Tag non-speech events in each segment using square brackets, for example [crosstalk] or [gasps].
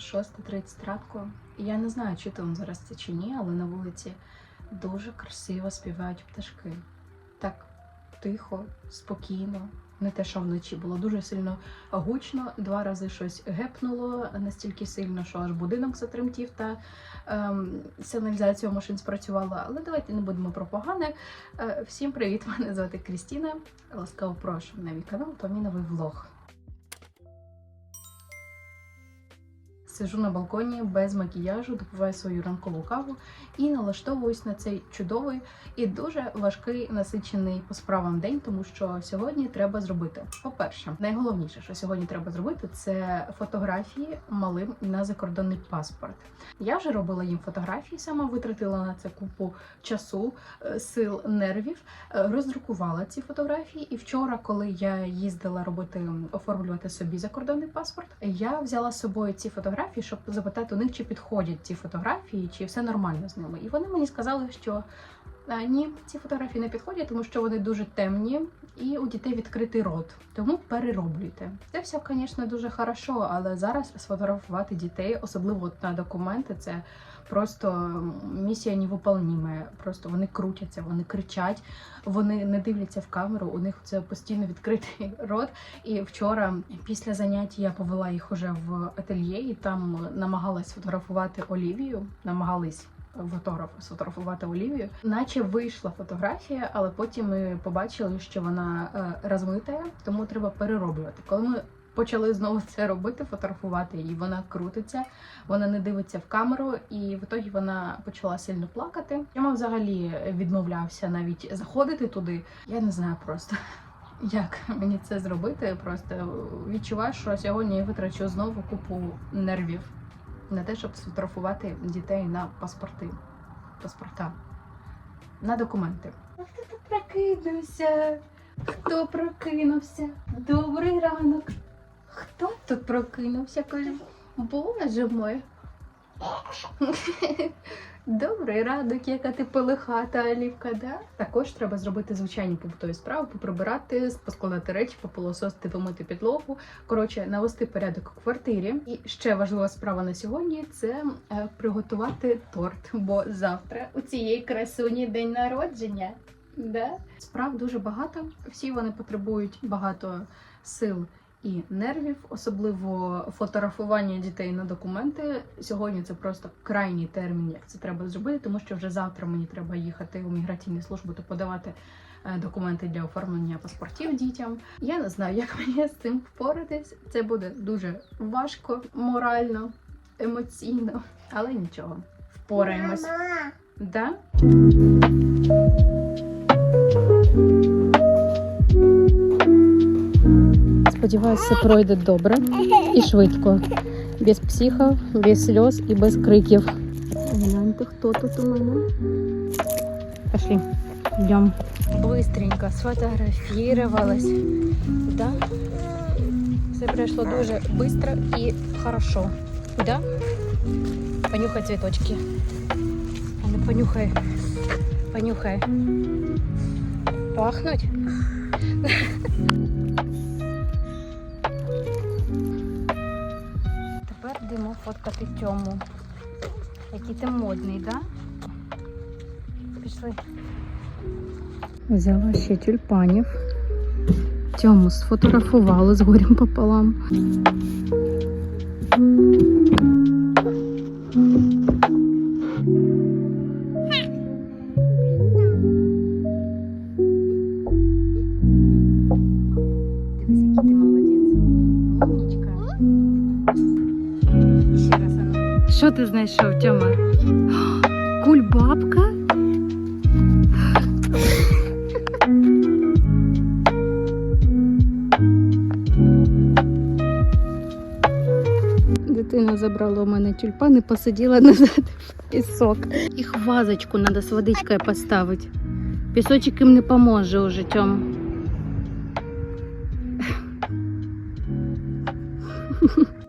На годиннику 6.30 ранку. Я не знаю, чи там зараз це чи ні, але на вулиці дуже красиво співають пташки. Так тихо, спокійно. Не те, що вночі було дуже сильно гучно. Два рази щось гепнуло настільки сильно, що аж будинок затремтів та ем, сигналізація машин спрацювала. Але давайте не будемо про погане. Е, всім привіт! Мене звати Крістіна. Ласкаво прошу на мій канал, то мій новий влог. Сижу на балконі без макіяжу, допиваю свою ранкову каву і налаштовуюсь на цей чудовий і дуже важкий насичений по справам день, тому що сьогодні треба зробити. По-перше, найголовніше, що сьогодні треба зробити, це фотографії малим на закордонний паспорт. Я вже робила їм фотографії, сама витратила на це купу часу, е, сил, нервів, е, роздрукувала ці фотографії. І вчора, коли я їздила робити оформлювати собі закордонний паспорт, я взяла з собою ці фотографії, щоб запитати у них, чи підходять ці фотографії, чи все нормально з ними. І вони мені сказали, що ні, ці фотографії не підходять, тому що вони дуже темні і у дітей відкритий рот. Тому перероблюйте. Це все, звісно, дуже хорошо, але зараз сфотографувати дітей, особливо на документи, це просто місія невиполніма. Просто вони крутяться, вони кричать, вони не дивляться в камеру. У них це постійно відкритий рот. І вчора, після заняття, я повела їх уже в ательє і там намагалась фотографувати Олівію. Намагались фотограф сфотографувати Олівію, наче вийшла фотографія, але потім ми побачили, що вона е, розмита, тому треба перероблювати. Коли ми почали знову це робити, фотографувати її, вона крутиться, вона не дивиться в камеру, і в ітогі вона почала сильно плакати. Я взагалі відмовлявся навіть заходити туди. Я не знаю просто. [laughs] Як мені це зробити? Просто відчуваю, що сьогодні я витрачу знову купу нервів на те, щоб сфотографувати дітей на паспорти. Паспорта. На документи. Хто тут прокинувся? Хто прокинувся? Добрий ранок. Хто тут прокинувся? Боже мой. [laughs] Добрий ранок, яка ти пилихата, Олівка, да? Також треба зробити звичайні побутові справи, поприбирати, поскладати речі, попилососити, помити підлогу. Коротше, навести порядок у квартирі. І ще важлива справа на сьогодні це е, приготувати торт. Бо завтра у цієї красуні день народження. Да? Справ дуже багато. Всі вони потребують багато сил і нервів, особливо фотографування дітей на документи. Сьогодні це просто крайній термін, як це треба зробити, тому що вже завтра мені треба їхати у міграційну службу та подавати е, документи для оформлення паспортів дітям. Я не знаю, як [laughs] мені з цим впоратись. Це буде дуже важко, морально, емоційно, але нічого. Впораємось. Мама, Да? Сподіваюся, все пройде добре і швидко. Без психів, без сльоз і без криків. Гляньте, хто тут у мене. Пошли, йдемо. Быстренько сфотографувалась. Да? Все пройшло дуже швидко і хорошо. Да? Понюхай цвіточки. А ну понюхай. Понюхай. Пахнуть? [laughs] фоткати Тьому. Який ти модний, так? Да? Пішли. Взяла ще тюльпанів. Тьому сфотографувала з горем пополам. ти знайшов, Тьома? [gasps] Кульбабка? [laughs] Дитина забрала у мене тюльпани, посиділа назад в пісок. Їх вазочку треба з водичкою поставити. Пісочок їм не поможе уже, Тьом. [laughs]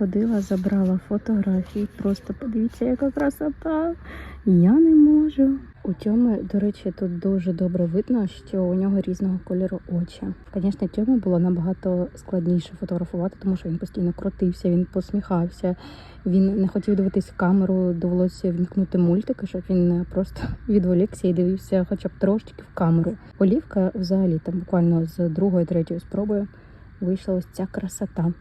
Сходила, забрала фотографії. Просто подивіться, яка красота. Я не можу. У Тьоми, до речі, тут дуже добре видно, що у нього різного кольору очі. Звісно, Тьому було набагато складніше фотографувати, тому що він постійно крутився, він посміхався, він не хотів дивитись в камеру, довелося вмкнути мультики, щоб він просто [laughs] відволікся і дивився хоча б трошки в камеру. Олівка взагалі там буквально з другої, третьої спроби вийшла ось ця красота.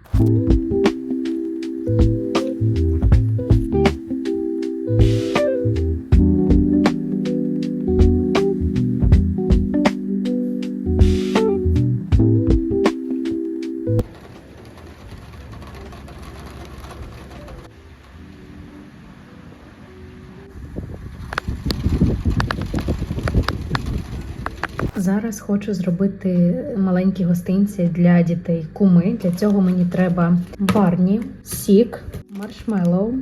Хочу зробити маленькі гостинці для дітей куми. Для цього мені треба барні, сік, маршмеллоу.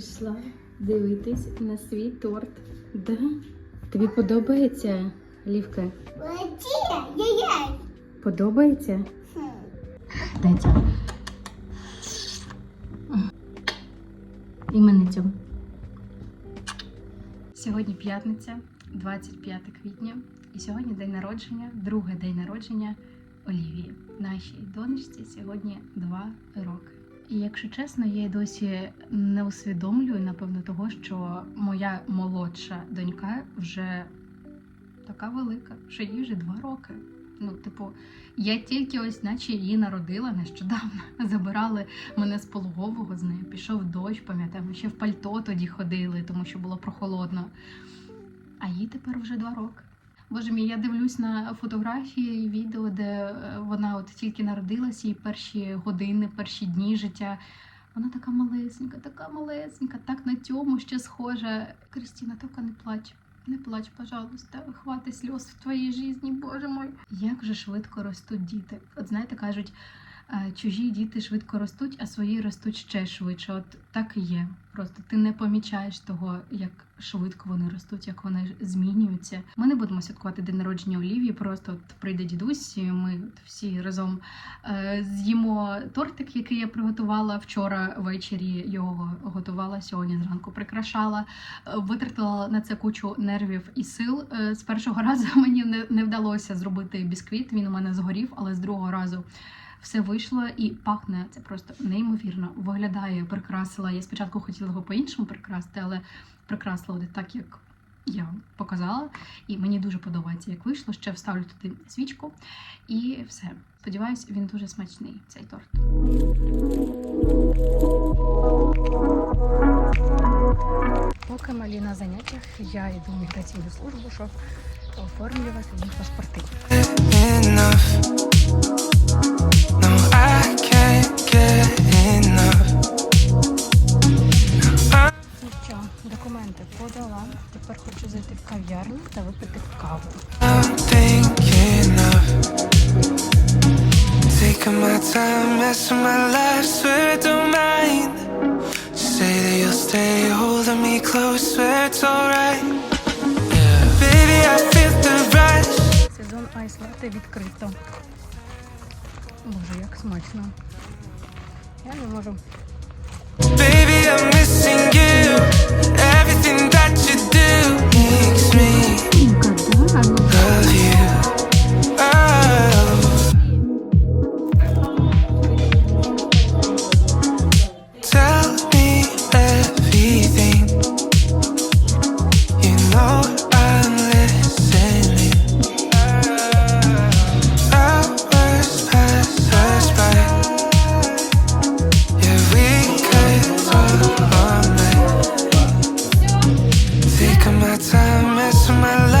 Пішла дивитись на свій торт. Да? Тобі подобається, Лівка? Подобається? Дайте. І мене цьому. Сьогодні п'ятниця, 25 квітня, і сьогодні день народження, другий день народження Олівії. Нашій донечці сьогодні два роки. І якщо чесно, я й досі не усвідомлюю, напевно, того, що моя молодша донька вже така велика, що їй вже два роки. Ну, типу, я тільки ось, наче її народила нещодавно. [laughs] Забирали мене з пологового з нею. Пішов дощ, пам'ятаємо, ще в пальто тоді ходили, тому що було прохолодно. А їй тепер вже два роки. Боже мій, я дивлюсь на фотографії і відео, де е, вона от тільки народилася, і перші години, перші дні життя. Вона така малесенька, така малесенька, так на тьому ще схожа. Кристина, тільки не плач. Не плач, пожалуйста, хвати сльоз в твоїй житті, боже мой. Як же швидко ростуть діти. От знаєте, кажуть, чужі діти швидко ростуть, а свої ростуть ще швидше. От так і є. Просто ти не помічаєш того, як швидко вони ростуть, як вони змінюються. Ми не будемо святкувати день народження Олівії. Просто от прийде дідусь, і ми всі разом е, з'їмо тортик, який я приготувала вчора ввечері. Його готувала сьогодні зранку. Прикрашала, Е, витратила на це кучу нервів і сил. Е, З першого [laughs] разу мені не, не вдалося зробити бісквіт. Він у мене згорів, але з другого разу все вийшло і пахне це просто неймовірно. Виглядає, прикрасила. Я спочатку хотіла його по-іншому прикрасити, але прикрасила от так, як я показала, і мені дуже подобається, як вийшло. Ще вставлю туди свічку, і все. Сподіваюсь, він дуже смачний, цей торт. Поки малі на заняттях, я йду в міграційну службу, щоб оформлювати їх паспорти. Ну що, документи подала. Тепер хочу зайти в кав'ярню та випити каву. I'm thinking of taking my time, messing my life, swear I don't. Say that you'll stay holding me closer, it's alright. Yeah, baby, I feel the rush. Сезон айс лати відкрито. Боже, як смачно. Я не можу. Baby, I'm missing you. Taking my time, messing my life,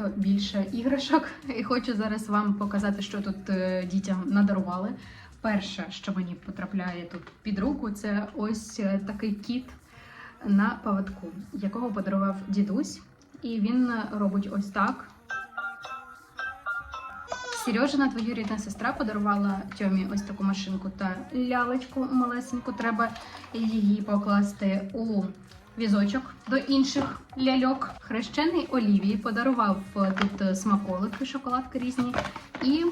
набагато більше іграшок, [laughs] і хочу зараз вам показати, що тут е, дітям надарували. Перше, що мені потрапляє тут під руку, це ось е, такий кіт на поводку, якого подарував дідусь. І він е, робить ось так. Сережина, двоюрідна сестра, подарувала Тьомі ось таку машинку та лялечку малесеньку. Треба її покласти у візочок до інших ляльок. Хрещений Олівії подарував е, тут е, смаколики, шоколадки різні і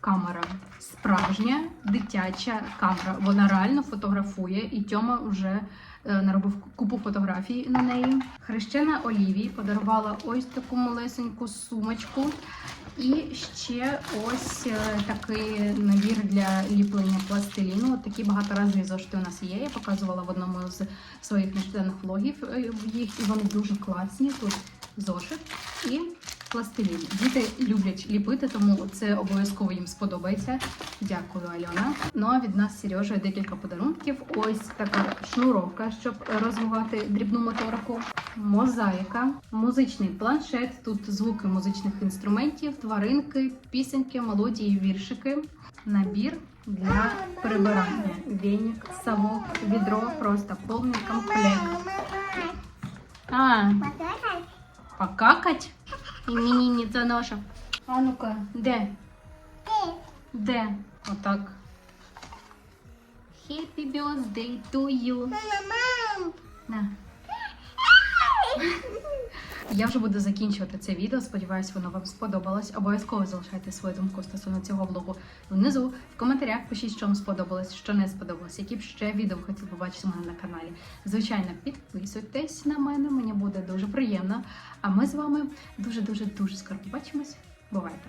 камера. Справжня дитяча камера. Вона реально фотографує, і Тьома вже наробив купу фотографій на неї. Хрещена Олівії подарувала ось таку малесеньку сумочку. І ще ось е, такий набір для ліплення пластиліну. От такі багаторазові зошити у нас є. Я показувала в одному з своїх нещоденних влогів е, їх, і вони дуже класні. Тут зошит і пластилін. Діти люблять ліпити, тому це обов'язково їм сподобається. Дякую, Альона. Ну а від нас з Сережею декілька подарунків. Ось така шнуровка, щоб розвивати дрібну моторику. Мозаїка, музичний планшет. Тут звуки музичних інструментів, тваринки, пісеньки, мелодії, віршики. Набір для прибирання. Веник, совок, відро, просто повний комплект. А, покакать? Іменинниця наша. А ну-ка, де? Де? Отак. Happy birthday to you. На. [laughs] Я вже буду закінчувати це відео. Сподіваюсь, воно вам сподобалось. Обов'язково залишайте свою думку стосовно цього влогу внизу. В коментарях пишіть, що вам сподобалось, що не сподобалось, які б ще відео хотіли побачити мене на каналі. Звичайно, підписуйтесь на мене, мені буде дуже приємно. А ми з вами дуже дуже скоро побачимось. Бувайте!